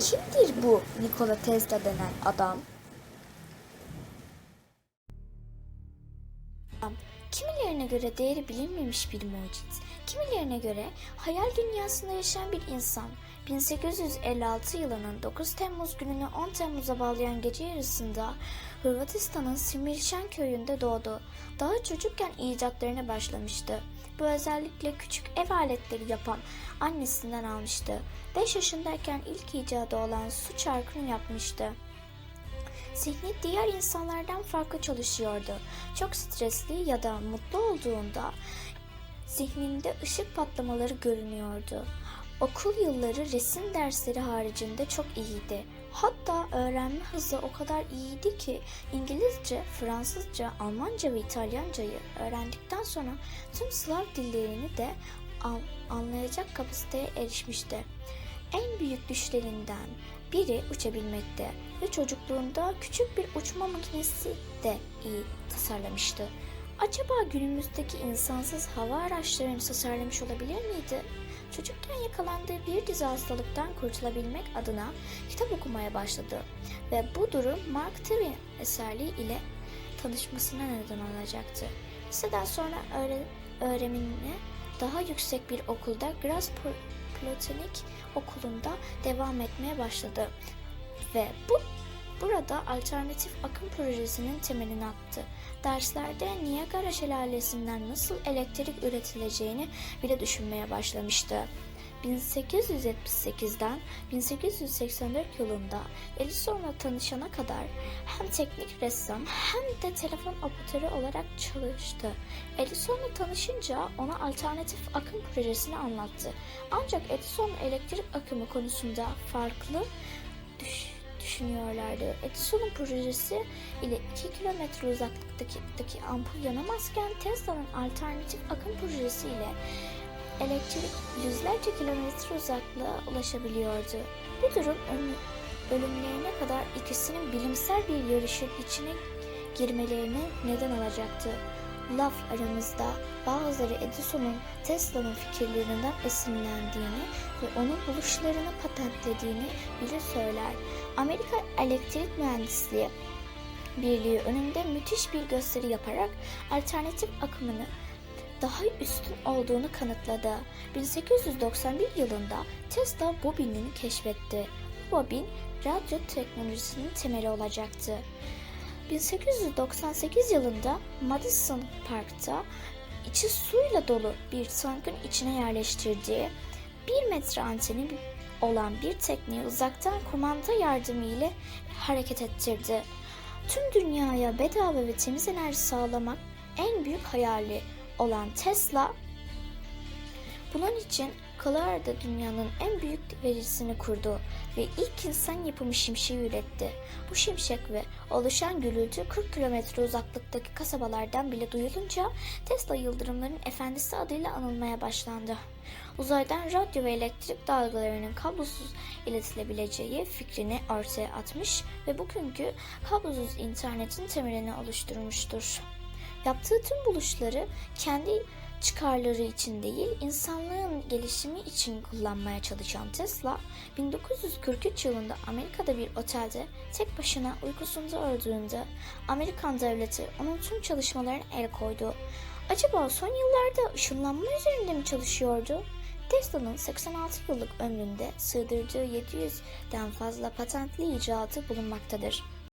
Kimdir bu Nikola Tesla denen adam? Kimilerine göre değeri bilinmemiş bir mucit, kimilerine göre hayal dünyasında yaşayan bir insan. 1856 yılının 9 Temmuz gününü 10 Temmuz'a bağlayan gece yarısında Hırvatistan'ın Simirşan köyünde doğdu. Daha çocukken icatlarına başlamıştı. Bu özellikle küçük ev aletleri yapan annesinden almıştı. 5 yaşındayken ilk icadı olan su çarkını yapmıştı. Zihni diğer insanlardan farklı çalışıyordu. Çok stresli ya da mutlu olduğunda zihninde ışık patlamaları görünüyordu. Okul yılları resim dersleri haricinde çok iyiydi. Hatta öğrenme hızı o kadar iyiydi ki İngilizce, Fransızca, Almanca ve İtalyancayı öğrendikten sonra tüm Slav dillerini de an- anlayacak kapasiteye erişmişti. En büyük düşlerinden biri uçabilmekte ve çocukluğunda küçük bir uçma makinesi de iyi tasarlamıştı. Acaba günümüzdeki insansız hava araçlarını tasarlamış olabilir miydi? Çocukken yakalandığı bir dizi hastalıktan kurtulabilmek adına kitap okumaya başladı ve bu durum Mark Twain eserliği ile tanışmasına neden olacaktı. Liseden sonra öğre- öğrenimine daha yüksek bir okulda Graz Po- Platonik Okulu'nda devam etmeye başladı ve bu burada alternatif akım projesinin temelini attı. Derslerde Niagara şelalesinden nasıl elektrik üretileceğini bile düşünmeye başlamıştı. 1878'den 1884 yılında Edison'la tanışana kadar hem teknik ressam hem de telefon operatörü olarak çalıştı. Edison'la tanışınca ona alternatif akım projesini anlattı. Ancak Edison elektrik akımı konusunda farklı düş- düşünüyorlardı. Edison'un projesi ile 2 kilometre uzaklıktaki ampul yanamazken Tesla'nın alternatif akım projesi ile elektrik yüzlerce kilometre uzaklığa ulaşabiliyordu. Bu durum ölü- ölümlerine kadar ikisinin bilimsel bir yarışın içine girmelerine neden olacaktı. Laf aramızda bazıları Edison'un Tesla'nın fikirlerinden esinlendiğini ve onun buluşlarını patentlediğini bile söyler. Amerika Elektrik Mühendisliği Birliği önünde müthiş bir gösteri yaparak alternatif akımını daha üstün olduğunu kanıtladı. 1891 yılında Tesla bobinini keşfetti. Bobin radyo teknolojisinin temeli olacaktı. 1898 yılında Madison Park'ta içi suyla dolu bir tankın içine yerleştirdiği 1 metre anteni olan bir tekneyi uzaktan kumanda yardımıyla hareket ettirdi. Tüm dünyaya bedava ve temiz enerji sağlamak en büyük hayali olan Tesla bunun için Colorado dünyanın en büyük verisini kurdu ve ilk insan yapımı şimşeği üretti. Bu şimşek ve oluşan gürültü 40 kilometre uzaklıktaki kasabalardan bile duyulunca Tesla yıldırımların efendisi adıyla anılmaya başlandı. Uzaydan radyo ve elektrik dalgalarının kablosuz iletilebileceği fikrini ortaya atmış ve bugünkü kablosuz internetin temelini oluşturmuştur. Yaptığı tüm buluşları kendi çıkarları için değil, insanlığın gelişimi için kullanmaya çalışan Tesla, 1943 yılında Amerika'da bir otelde tek başına uykusunda öldüğünde Amerikan devleti onun tüm çalışmalarına el koydu. Acaba son yıllarda ışınlanma üzerinde mi çalışıyordu? Tesla'nın 86 yıllık ömründe sığdırdığı 700'den fazla patentli icadı bulunmaktadır.